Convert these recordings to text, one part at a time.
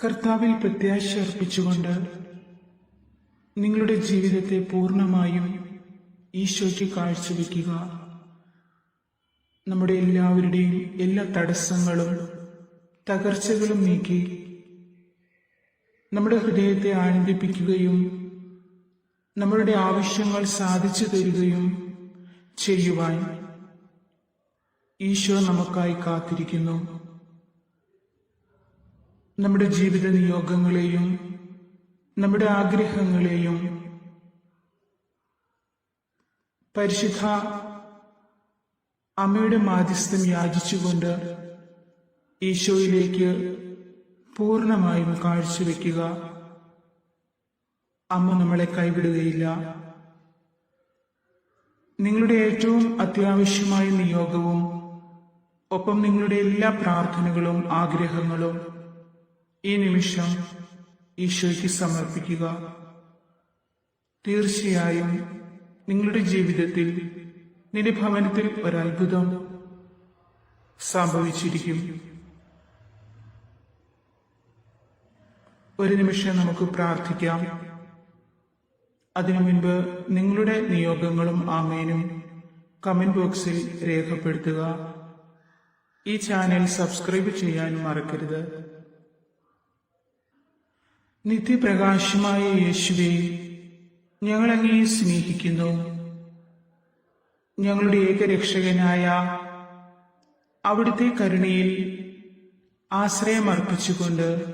കർത്താവിൽ പ്രത്യാശ അർപ്പിച്ചുകൊണ്ട് നിങ്ങളുടെ ജീവിതത്തെ പൂർണമായും ഈശോയ്ക്ക് കാഴ്ചവെക്കുക. നമ്മുടെ എല്ലാവരുടെയും എല്ലാ തടസ്സങ്ങളും തകർച്ചകളും നീക്കി നമ്മുടെ ഹൃദയത്തെ ആനന്ദിപ്പിക്കുകയും നമ്മളുടെ ആവശ്യങ്ങൾ സാധിച്ചു തരികയും ചെയ്യുവാൻ ഈശോ നമുക്കായി കാത്തിരിക്കുന്നു. നമ്മുടെ ജീവിത നിയോഗങ്ങളെയും നമ്മുടെ ആഗ്രഹങ്ങളെയും പരിശുദ്ധ അമ്മയുടെ മാധ്യസ്ഥം യാചിച്ചുകൊണ്ട് ഈശോയിലേക്ക് പൂർണമായും കാഴ്ചവെക്കുക. അമ്മ നമ്മളെ കൈവിടുകയില്ല. നിങ്ങളുടെ ഏറ്റവും അത്യാവശ്യമായ നിയോഗവും ഒപ്പം നിങ്ങളുടെ എല്ലാ പ്രാർത്ഥനകളും ആഗ്രഹങ്ങളും ഈ നിമിഷം ഈശോയ്ക്ക് സമർപ്പിക്കുക. തീർച്ചയായും നിങ്ങളുടെ ജീവിതത്തിൽ നിന്റെ ഭവനത്തിൽ ഒരത്ഭുതം സംഭവിച്ചിരിക്കും. ഒരു നിമിഷം നമുക്ക് പ്രാർത്ഥിക്കാം. അതിനു മുൻപ് നിങ്ങളുടെ നിയോഗങ്ങളും ആമേനും കമന്റ് ബോക്സിൽ രേഖപ്പെടുത്തുക. ഈ ചാനൽ സബ്സ്ക്രൈബ് ചെയ്യാൻ മറക്കരുത്. നിത്യപ്രകാശമായ യേശുവെ ഞങ്ങളങ്ങേ സ്നേഹിക്കുന്നു? ഞങ്ങളുടെ ഏകരക്ഷകനായ അവിടുത്തെ കരുണയിൽ ആശ്രയമർപ്പിച്ചുകൊണ്ട്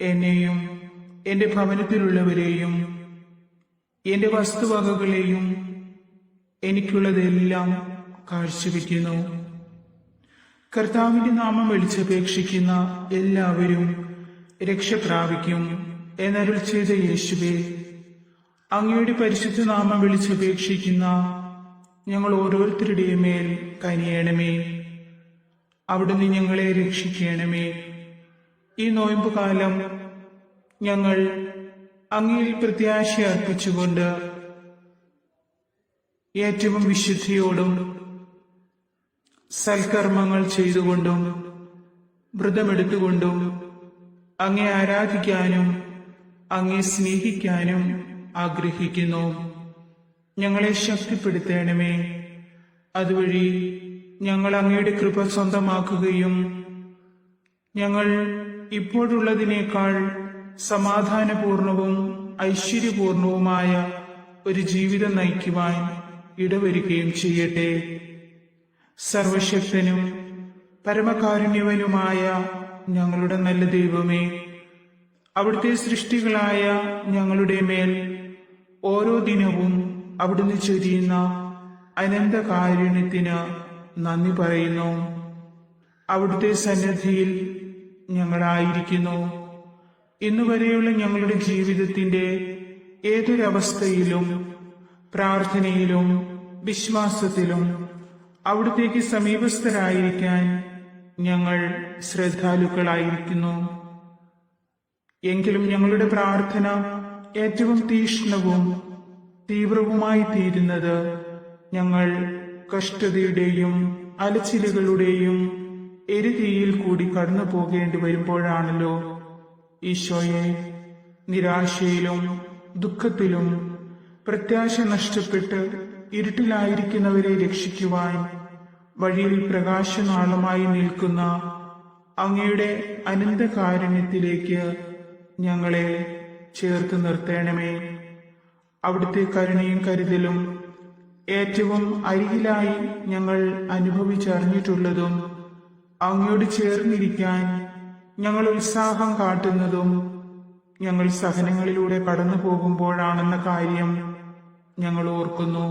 എന്നെയും എന്റെ ഭവനത്തിലുള്ളവരെയും എന്റെ വസ്തുവകകളെയും എനിക്കുള്ളതെല്ലാം കാഴ്ചവെക്കുന്നു. കർത്താവിന്റെ നാമം വിളിച്ചപേക്ഷിക്കുന്ന എല്ലാവരും രക്ഷ പ്രാപിക്കും എന്നരുൾ ചെയ്ത യേശുവേ അങ്ങയുടെ പരിശുദ്ധ നാമം വിളിച്ചപേക്ഷിക്കുന്ന ഞങ്ങൾ ഓരോരുത്തരുടെയും മേൽ കനിയണമേ. അവിടുന്ന് ഞങ്ങളെ രക്ഷിക്കണമേ. ഈ നോയമ്പ് കാലം ഞങ്ങൾ അങ്ങയിൽ പ്രത്യാശ അർപ്പിച്ചുകൊണ്ട് ഏറ്റവും വിശുദ്ധിയോടും സൽക്കർമ്മങ്ങൾ ചെയ്തുകൊണ്ടും വ്രതമെടുത്തുകൊണ്ടും അങ്ങേ ആരാധിക്കാനും അങ്ങേ സ്നേഹിക്കാനും ആഗ്രഹിക്കുന്നു. ഞങ്ങളെ ശക്തിപ്പെടുത്തേണമേ. അതുവഴി ഞങ്ങൾ അങ്ങയുടെ കൃപ സ്വന്തമാക്കുകയും ഞങ്ങൾ ഇപ്പോഴുള്ളതിനേക്കാൾ സമാധാനപൂർണവും ഐശ്വര്യപൂർണവുമായ ഒരു ജീവിതം നയിക്കുവാൻ ഇടവരികയും ചെയ്യട്ടെ. സർവശക്തനും പരമകാരുണ്യവനുമായ ഞങ്ങളുടെ നല്ല ദൈവമേ അവിടുത്തെ സൃഷ്ടികളായ ഞങ്ങളുടെ മേൽ ഓരോ ദിനവും അവിടുന്ന് ചൊരിയുന്ന അനന്ത കാരുണ്യത്തിന് നന്ദി പറയുന്നു. അവിടുത്തെ സന്നദ്ധിയിൽ ഞങ്ങളായിരിക്കുന്നു. ഇന്നുവരെയുള്ള ഞങ്ങളുടെ ജീവിതത്തിന്റെ ഏതൊരവസ്ഥയിലും പ്രാർത്ഥനയിലും വിശ്വാസത്തിലും അവിടത്തേക്ക് സമീപസ്ഥരായിരിക്കാൻ ഞങ്ങൾ ശ്രദ്ധാലുക്കളായിരിക്കുന്നു. എങ്കിലും ഞങ്ങളുടെ പ്രാർത്ഥന ഏറ്റവും തീഷ്ണവും തീവ്രവുമായി തീരുന്നത് ഞങ്ങൾ കഷ്ടതയുടെയും അലച്ചിലുകളുടെയും എരുതിയിൽ കൂടി കടന്നു പോകേണ്ടി വരുമ്പോഴാണല്ലോ ഈശോയെ നിരാശയിലും ദുഃഖത്തിലും പ്രത്യാശ നഷ്ടപ്പെട്ട് ഇരുട്ടിലായിരിക്കുന്നവരെ രക്ഷിക്കുവാൻ വഴിയിൽ പ്രകാശനാളമായി നിൽക്കുന്ന അങ്ങയുടെ അനന്തകാരുണ്യത്തിലേക്ക് ഞങ്ങളെ ചേർത്ത് നിർത്തേണമേ. അവിടുത്തെ കരുണയും കരുതലും ഏറ്റവും അരികിലായി ഞങ്ങൾ അനുഭവിച്ചറിഞ്ഞിട്ടുള്ളതും അങ്ങയോട് ചേർന്നിരിക്കാൻ ഞങ്ങൾ ഉത്സാഹം കാട്ടുന്നതും ഞങ്ങൾ സഹനങ്ങളിലൂടെ കടന്നു പോകുമ്പോഴാണെന്ന കാര്യം ഞങ്ങൾ ഓർക്കുന്നു.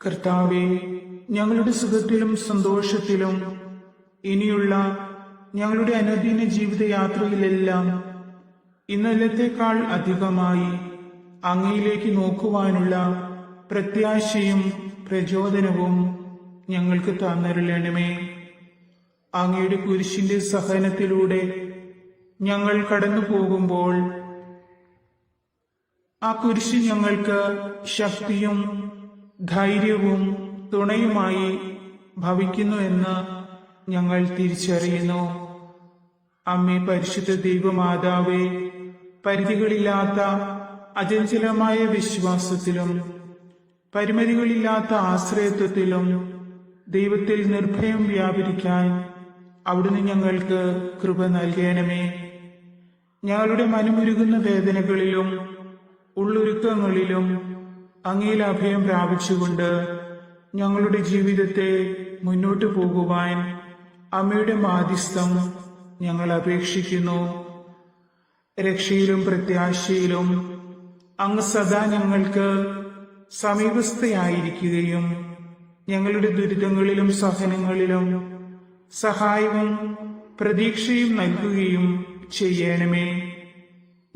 കർത്താവെ ഞങ്ങളുടെ സുഖത്തിലും സന്തോഷത്തിലും ഇനിയുള്ള ഞങ്ങളുടെ അനുദിന ജീവിതയാത്രയിലെല്ലാം ഇന്നലത്തെക്കാൾ അധികമായി അങ്ങയിലേക്ക് നോക്കുവാനുള്ള പ്രത്യാശയും പ്രചോദനവും ഞങ്ങൾക്ക് തന്നരുളണമേ. അങ്ങയുടെ കുരിശിന്റെ സഹനത്തിലൂടെ ഞങ്ങൾ കടന്നു പോകുമ്പോൾ ആ കുരിശ് ഞങ്ങൾക്ക് ശക്തിയും ധൈര്യവും തുണയുമായി ഭവിക്കുന്നു എന്ന് ഞങ്ങൾ തിരിച്ചറിയുന്നു. അമ്മേ പരിശുദ്ധ ദൈവമാതാവേ പരിധികളില്ലാത്ത അചഞ്ചലമായ വിശ്വാസത്തിലും പരിമിതികളില്ലാത്ത ആശ്രയത്വത്തിലും ദൈവത്തിൽ നിർഭയം വ്യാപരിക്കാൻ അവിടുന്ന് ഞങ്ങൾക്ക് കൃപ നൽകണമേ. ഞങ്ങളുടെ മനമുരുകുന്ന വേദനകളിലും ഉള്ളൊരുക്കങ്ങളിലും അങ്ങയിൽ അഭയം പ്രാപിച്ചുകൊണ്ട് ഞങ്ങളുടെ ജീവിതത്തെ മുന്നോട്ടു പോകുവാൻ അമ്മയുടെ മാധ്യസ്ഥം ഞങ്ങൾ അപേക്ഷിക്കുന്നു. രക്ഷയിലും പ്രത്യാശയിലും അങ്ങ് സദാ ഞങ്ങൾക്ക് സമീപസ്ഥയായിരിക്കുകയും ഞങ്ങളുടെ ദുരിതങ്ങളിലും സഹനങ്ങളിലും സഹായവും പ്രതീക്ഷയും നൽകുകയും ചെയ്യണമേ.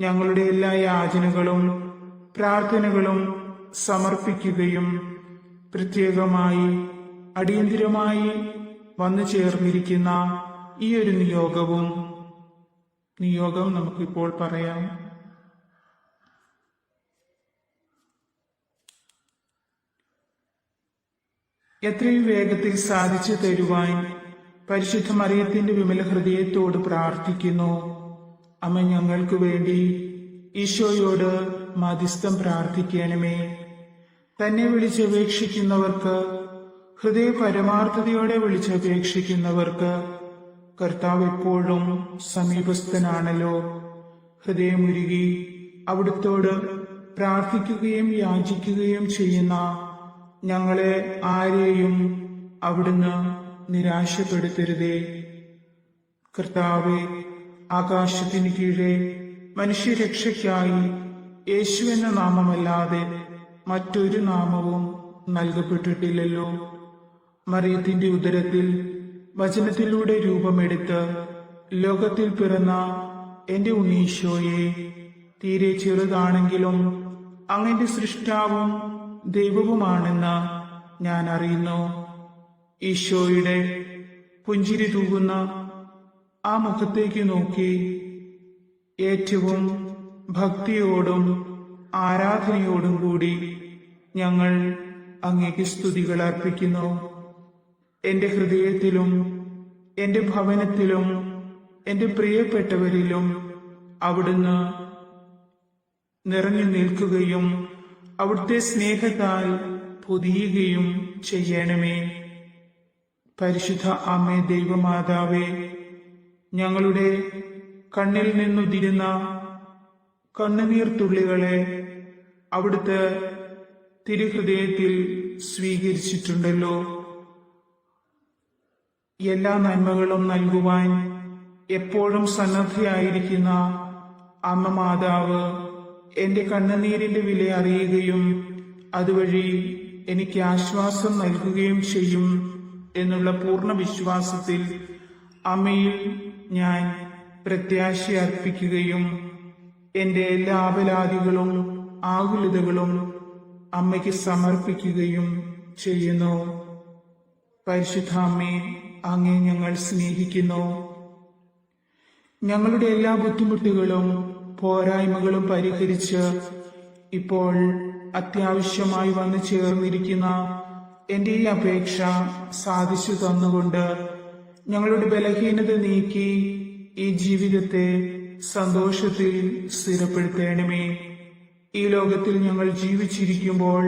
ഞങ്ങളുടെ എല്ലാ യാചനകളും പ്രാർത്ഥനകളും സമർപ്പിക്കുകയും പ്രത്യേകമായി അടിയന്തിരമായി വന്നു ചേർന്നിരിക്കുന്ന ഈ ഒരു നിയോഗവും നിയോഗം നമുക്കിപ്പോൾ പറയാം. എത്രയും വേഗത്തിൽ സാധിച്ചു തരുവാൻ പരിശുദ്ധ മറിയത്തിന്റെ വിമല ഹൃദയത്തോട് പ്രാർത്ഥിക്കുന്നു. അമ്മ ഞങ്ങൾക്ക് വേണ്ടി ഈശോയോട് മധ്യസ്ഥം പ്രാർത്ഥിക്കണമേ. തന്നെ വിളിച്ചപേക്ഷിക്കുന്നവർക്ക് ഹൃദയ പരമാർത്ഥതയോടെ വിളിച്ചപേക്ഷിക്കുന്നവർക്ക് കർത്താവ് എപ്പോഴും സമീപസ്ഥനാണല്ലോ. ഹൃദയമുരുകി അവിടുത്തോട് പ്രാർത്ഥിക്കുകയും യാചിക്കുകയും ചെയ്യുന്ന ഞങ്ങളെ ആരെയും അവിടുന്ന് നിരാശപ്പെടുത്തരുതേ. കർത്താവെ ആകാശത്തിന് കീഴെ മനുഷ്യരക്ഷയ്ക്കായി യേശു എന്ന നാമമല്ലാതെ മറ്റൊരു നാമവും നൽകപ്പെട്ടിട്ടില്ലല്ലോ. മറിയത്തിന്റെ ഉദരത്തിൽ വചനത്തിലൂടെ രൂപമെടുത്ത് ലോകത്തിൽ പിറന്ന എന്റെ ഉണ്ണീശോയെ തീരെ ചെറുതാണെങ്കിലും അങ്ങന്റെ സൃഷ്ടാവും ദൈവവുമാണെന്ന് ഞാൻ അറിയുന്നു. ഈശോയുടെ പുഞ്ചിരി തൂകുന്ന ആ മുഖത്തേക്ക് നോക്കി ഏറ്റവും ഭക്തിയോടും ആരാധനയോടും കൂടി ഞങ്ങൾ അങ്ങേക്ക് സ്തുതികൾ അർപ്പിക്കുന്നു എന്റെ ഹൃദയത്തിലും എന്റെ ഭവനത്തിലും എന്റെ പ്രിയപ്പെട്ടവരിലും അവിടുന്ന് നിറഞ്ഞു നിൽക്കുകയും അവിടുത്തെ സ്നേഹത്താൽ പൊതിയുകയും ചെയ്യണമേ. പരിശുദ്ധ അമ്മേ ദൈവമാതാവേ ഞങ്ങളുടെ കണ്ണിൽ നിന്നുതിരുന്ന കണ്ണുനീർ തുള്ളികളെ അവിടുത്തെ തിരുഹൃദയത്തിൽ സ്വീകരിച്ചിട്ടുണ്ടല്ലോ. എല്ലാ നന്മകളും നൽകുവാൻ എപ്പോഴും സന്നദ്ധയായിരിക്കുന്ന അമ്മ മാതാവ് എന്റെ കണ്ണുനീരിന്റെ വില അറിയുകയും അതുവഴി എനിക്ക് ആശ്വാസം നൽകുകയും ചെയ്യും എന്നുള്ള പൂർണ വിശ്വാസത്തിൽ അമ്മയിൽ ഞാൻ പ്രത്യാശ അർപ്പിക്കുകയും എന്റെ എല്ലാ ആപലാദികളും ആകുലതകളും അമ്മയ്ക്ക് സമർപ്പിക്കുകയും ചെയ്യുന്നു. പരിശുദ്ധ അങ്ങേ ഞങ്ങൾ സ്നേഹിക്കുന്നു. ഞങ്ങളുടെ എല്ലാ ബുദ്ധിമുട്ടുകളും പോരായ്മകളും പരിഹരിച്ച് ഇപ്പോൾ അത്യാവശ്യമായി വന്നു ചേർന്നിരിക്കുന്ന എന്റെ ഈ അപേക്ഷ സാധിച്ചു തന്നുകൊണ്ട് ഞങ്ങളുടെ ബലഹീനത നീക്കി ഈ ജീവിതത്തെ സന്തോഷത്തിൽ സ്ഥിരപ്പെടുത്തേണമേ. ഈ ലോകത്തിൽ ഞങ്ങൾ ജീവിച്ചിരിക്കുമ്പോൾ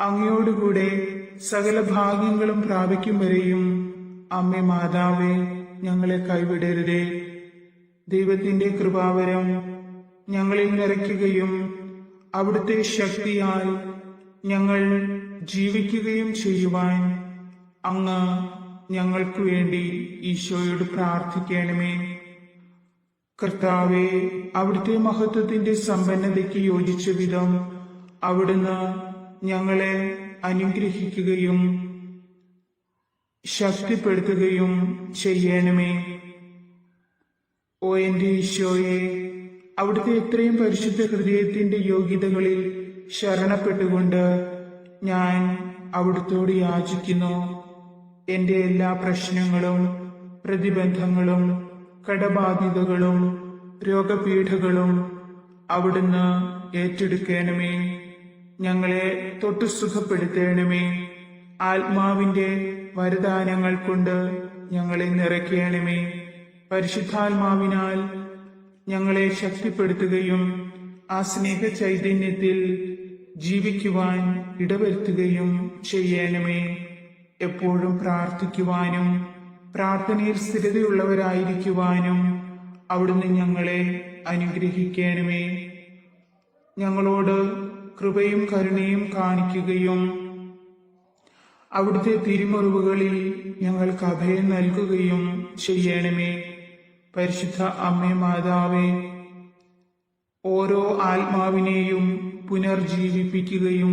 അങ്ങയോടുകൂടെ സകല ഭാഗ്യങ്ങളും പ്രാപിക്കും വരെയും അമ്മ മാതാവേ ഞങ്ങളെ കൈവിടരുതേ. ദൈവത്തിന്റെ കൃപാവരം ഞങ്ങളിൽ നിറയ്ക്കുകയും അവിടുത്തെ ശക്തിയാൽ ഞങ്ങൾ ജീവിക്കുകയും ചെയ്യുവാൻ അങ്ങ് ഞങ്ങൾക്ക് വേണ്ടി ഈശോയോട് പ്രാർത്ഥിക്കണമേ. കർത്താവെ അവിടുത്തെ മഹത്വത്തിന്റെ സമ്പന്നതയ്ക്ക് യോജിച്ച വിധം അവിടുന്ന് ഞങ്ങളെ അനുഗ്രഹിക്കുകയും ശക്തിപ്പെടുത്തുകയും ചെയ്യണമേ. ഓ എന്റെ ഈശോയെ അവിടുത്തെ എത്രയും പരിശുദ്ധ ഹൃദയത്തിന്റെ യോഗ്യതകളിൽ ശരണപ്പെട്ടുകൊണ്ട് ഞാൻ അവിടുത്തോട് യാചിക്കുന്നു. എന്റെ എല്ലാ പ്രശ്നങ്ങളും പ്രതിബന്ധങ്ങളും കടബാധ്യതകളും രോഗപീഠകളും അവിടുന്ന് ഏറ്റെടുക്കണമേ. ഞങ്ങളെ തൊട്ടു സുഖപ്പെടുത്തണമേ. ആത്മാവിന്റെ വരദാനങ്ങൾ കൊണ്ട് ഞങ്ങളെ നിറയ്ക്കണമേ. പരിശുദ്ധാത്മാവിനാൽ ഞങ്ങളെ ശക്തിപ്പെടുത്തുകയും ആ സ്നേഹ ചൈതന്യത്തിൽ ജീവിക്കുവാൻ ഇടവരുത്തുകയും ചെയ്യണമേ. എപ്പോഴും പ്രാർത്ഥിക്കുവാനും പ്രാർത്ഥനയിൽ സ്ഥിരതയുള്ളവരായിരിക്കുവാനും അവിടുന്ന് ഞങ്ങളെ അനുഗ്രഹിക്കണമേ. ഞങ്ങളോട് കൃപയും കരുണയും കാണിക്കുകയും അവിടുത്തെ തിരുമുറിവുകളിൽ ഞങ്ങൾക്ക് അഭയം നൽകുകയും ചെയ്യണമേ. പരിശുദ്ധ അമ്മേ മാതാവേ ഓരോ ആത്മാവിനെയും പുനർജീവിപ്പിക്കുകയും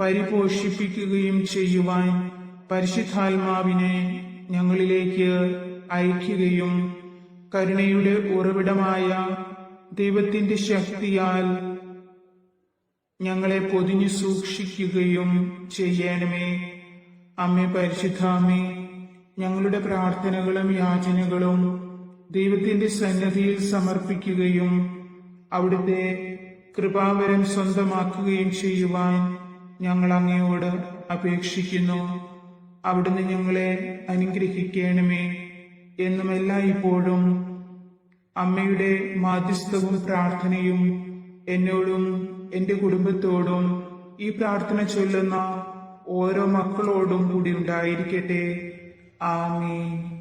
പരിപോഷിപ്പിക്കുകയും ചെയ്യുവാൻ പരിശുദ്ധാത്മാവിനെ ഞങ്ങളിലേക്ക് അയക്കുകയും കരുണയുടെ ഉറവിടമായ ദൈവത്തിന്റെ ശക്തിയാൽ ഞങ്ങളെ പൊതിഞ്ഞു സൂക്ഷിക്കുകയും ചെയ്യണമേ. അമ്മ പരിശുദ്ധാമേ ഞങ്ങളുടെ പ്രാർത്ഥനകളും യാചനകളും ദൈവത്തിന്റെ സന്നദ്ധിയിൽ സമർപ്പിക്കുകയും അവിടുത്തെ കൃപാവരം സ്വന്തമാക്കുകയും ചെയ്യുവാൻ ഞങ്ങൾ അങ്ങയോട് അപേക്ഷിക്കുന്നു. അവിടുന്ന് ഞങ്ങളെ അനുഗ്രഹിക്കണമേ എന്നും എല്ലായ്പ്പോഴും അമ്മയുടെ മാധ്യസ്ഥവും പ്രാർത്ഥനയും എന്നോടും എന്റെ കുടുംബത്തോടും ഈ പ്രാർത്ഥന ചൊല്ലുന്ന ഓരോ മക്കളോടും കൂടി ഉണ്ടായിരിക്കട്ടെ. ആമീൻ.